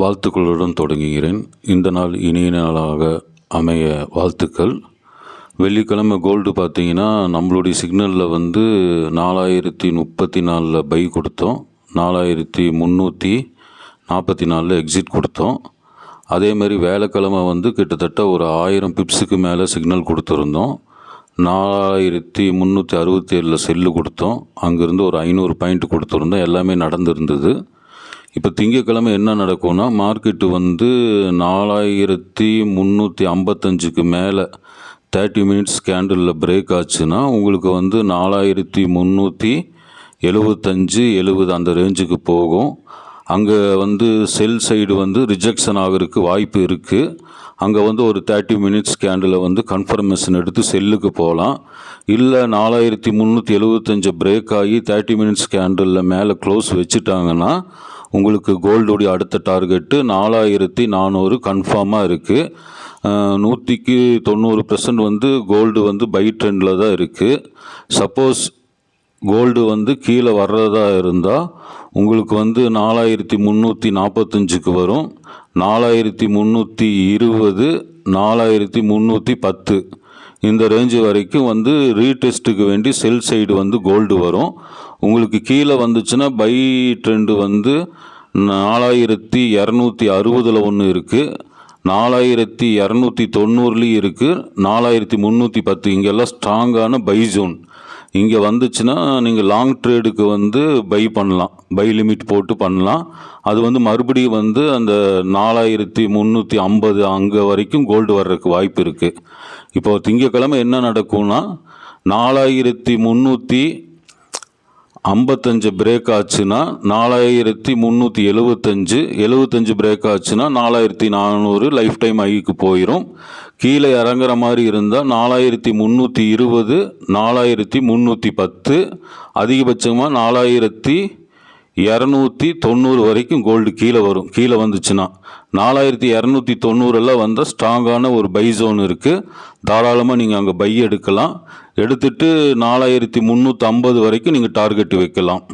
வாழ்த்துக்களுடன் தொடங்குகிறேன். இந்த நாள் இனிய நாளாக அமைய வாழ்த்துக்கள். வெள்ளிக்கிழமை கோல்டு பார்த்தீங்கன்னா நம்மளுடைய சிக்னலில் வந்து நாலாயிரத்தி முப்பத்தி நாலில் பை கொடுத்தோம். நாலாயிரத்தி முந்நூற்றி நாற்பத்தி நாலில் எக்ஸிட் கொடுத்தோம். அதே மாதிரி வேலைக்கிழமை வந்து கிட்டத்தட்ட ஒரு ஆயிரம் பிப்ஸுக்கு மேலே சிக்னல் கொடுத்துருந்தோம். நாலாயிரத்தி முந்நூற்றி அறுபத்தி ஏழில் செல்லு கொடுத்தோம். அங்கேருந்து ஒரு ஐநூறு பாயிண்ட் கொடுத்துருந்தோம். எல்லாமே நடந்திருந்தது. இப்போ திங்கக்கிழமை என்ன நடக்கும்னா மார்க்கெட்டு வந்து நாலாயிரத்தி முந்நூற்றி ஐம்பத்தஞ்சுக்கு மேலே தேர்ட்டி மினிட்ஸ் கேண்டலில் பிரேக் ஆச்சுன்னா உங்களுக்கு வந்து நாலாயிரத்தி முந்நூற்றி எழுபத்தஞ்சு எழுபது அந்த ரேஞ்சுக்கு போகும். அங்கே வந்து செல் சைடு வந்து ரிஜெக்ஷன் ஆகிறதுக்கு வாய்ப்பு இருக்குது அங்கே வந்து ஒரு தேர்ட்டி மினிட்ஸ் கேண்டில் வந்து கன்ஃபர்மேஷன் எடுத்து செல்லுக்கு போகலாம் இல்லை நாலாயிரத்தி முந்நூற்றி எழுபத்தஞ்சு பிரேக் ஆகி தேர்ட்டி மினிட்ஸ் கேண்டிலில் மேலே க்ளோஸ் வச்சுட்டாங்கன்னா உங்களுக்கு கோல்டுடைய அடுத்த டார்கெட்டு நாலாயிரத்தி நானூறு கன்ஃபார்மாக இருக்குது நூற்றிக்கு தொண்ணூறு பர்சன்ட் வந்து கோல்டு வந்து பை ட்ரெண்டில் தான் இருக்குது சப்போஸ் கோல்டு வந்து கீழே வர்றதா இருந்தால் உங்களுக்கு வந்து நாலாயிரத்தி முந்நூற்றி நாற்பத்தஞ்சுக்கு வரும். நாலாயிரத்தி முந்நூற்றி இருபது நாலாயிரத்தி முந்நூற்றி பத்து. இந்த ரேஞ்சு வரைக்கும் வந்து ரீடெஸ்ட்டுக்கு வேண்டி செல் சைடு வந்து கோல்டு வரும். உங்களுக்கு கீழே வந்துச்சுன்னா பை ட்ரெண்டு வந்து நாலாயிரத்தி இரநூத்தி அறுபதில் ஒன்று இருக்குது நாலாயிரத்தி இரநூத்தி தொண்ணூறுலேயும் இருக்குது நாலாயிரத்தி முந்நூற்றி பத்து இங்கெல்லாம் ஸ்ட்ராங்கான பை ஜோன் இங்கே வந்துச்சுன்னா நீங்கள் லாங் ட்ரேடுக்கு வந்து பை பண்ணலாம். பை லிமிட் போட்டு பண்ணலாம். அது வந்து மறுபடியும் வந்து அந்த நாலாயிரத்தி முந்நூற்றி ஐம்பது அங்கே வரைக்கும் கோல்டு வர்றதுக்கு வாய்ப்பு இருக்குது இப்போ திங்கக்கிழமை என்ன நடக்கும்னா நாலாயிரத்தி முந்நூற்றி ஐம்பத்தஞ்சு பிரேக் ஆச்சுன்னா நாலாயிரத்தி முந்நூற்றி எழுபத்தஞ்சு எழுபத்தஞ்சு பிரேக் ஆச்சுன்னா நாலாயிரத்தி நானூறு லைஃப் டைம் ஐக்கு போயிடும் கீழே இறங்குற மாதிரி இருந்தால் நாலாயிரத்தி முந்நூற்றி இருபது நாலாயிரத்தி முந்நூற்றி பத்து அதிகபட்சமாக நாலாயிரத்தி இரநூத்தி தொண்ணூறு வரைக்கும் கோல்டு கீழே வரும். கீழே வந்துச்சுன்னா. நாலாயிரத்தி இரநூத்தி தொண்ணூறெல்லாம் வந்தால் ஸ்ட்ராங்கான ஒரு பை ஜோன் இருக்குது தாராளமாக நீங்கள் அங்கே பை எடுக்கலாம். எடுத்துட்டு நாலாயிரத்தி முந்நூற்றம்பது வரைக்கும் நீங்கள் டார்கெட் வைக்கலாம்.